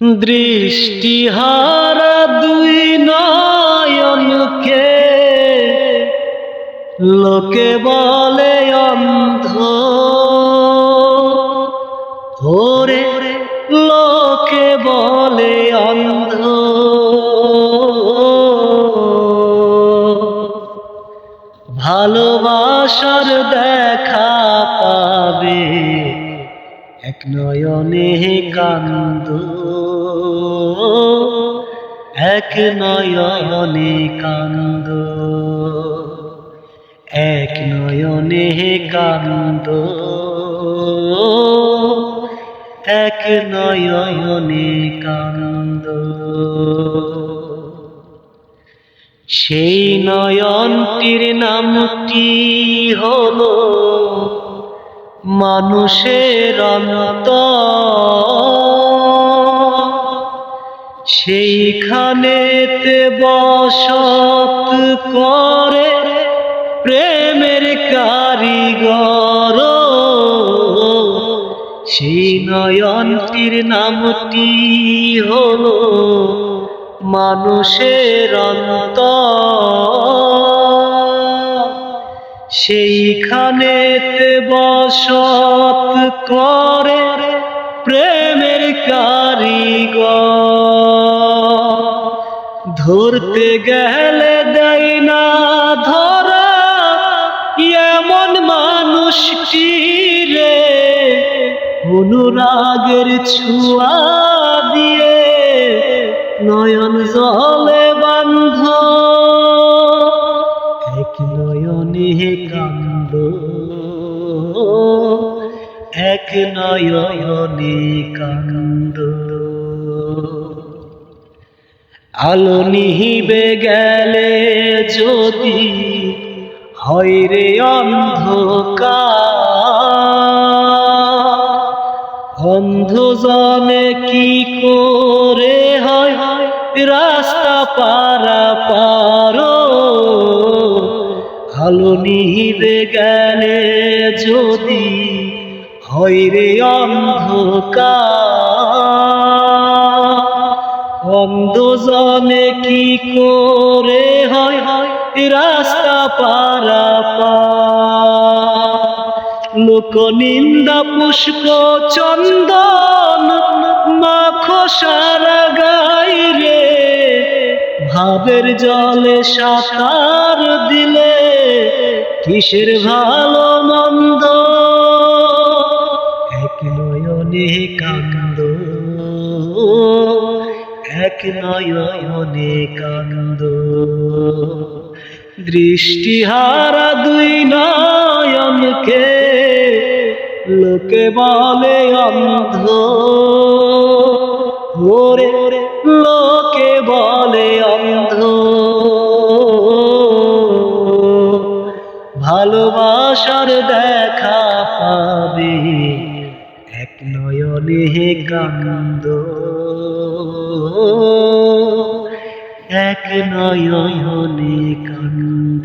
দৃষ্টিহারা দুই নয়নকে লোকে বলে অন্ধ। ওরে লোকে বলে অন্ধ। ভালোবাসার দেখা পাবে এক নয়নে কান্দ, এক নয়নে কান্দ, এক নয়নে কান্দ, এক নয়নে কান্দ। সেই নয়নটির নামটি হলো? মানুষের অন্ত সেইখানেতে বসত করে প্রেমের কারিগর। সেই নয়নটির নামটি হলো মানুষের অন্ত সেইখানেতে বসত করে প্রেমের কারিগর। ধরতে গেলে দেয় না ধরা, এমন মানুষটি রে, অনুরাগের ছুয়া দিয়ে নয়ন জলে বান্ধ নয়নে কান্দ আলো নিহিবে গেলে যদি হয় রে অন্ধকার। অন্ধজনে কি করে হয়? রাস্তা পারা পারো। আলো নিহিবে গেলে যদি হয় রে অন্ধকার। অন্ধজনে কি করে হয়? হয় রাস্তা পারা লোক নিন্দা, পুষ্প চন্দন, মাখো সারা গাই রে। ভাবের জলে সাঁতার দিলে কিসের ভালো মন্দ কান্দ। এক নয়নে কান্দ। দৃষ্টিহারা দুই নয়নকে লোকে বলে অন্ধ। ওরে লোকে বলে অন্ধ। ভালোবাসার দেখা পাবে এক নয়নে হে গন্দ এক নয়নে কান্দ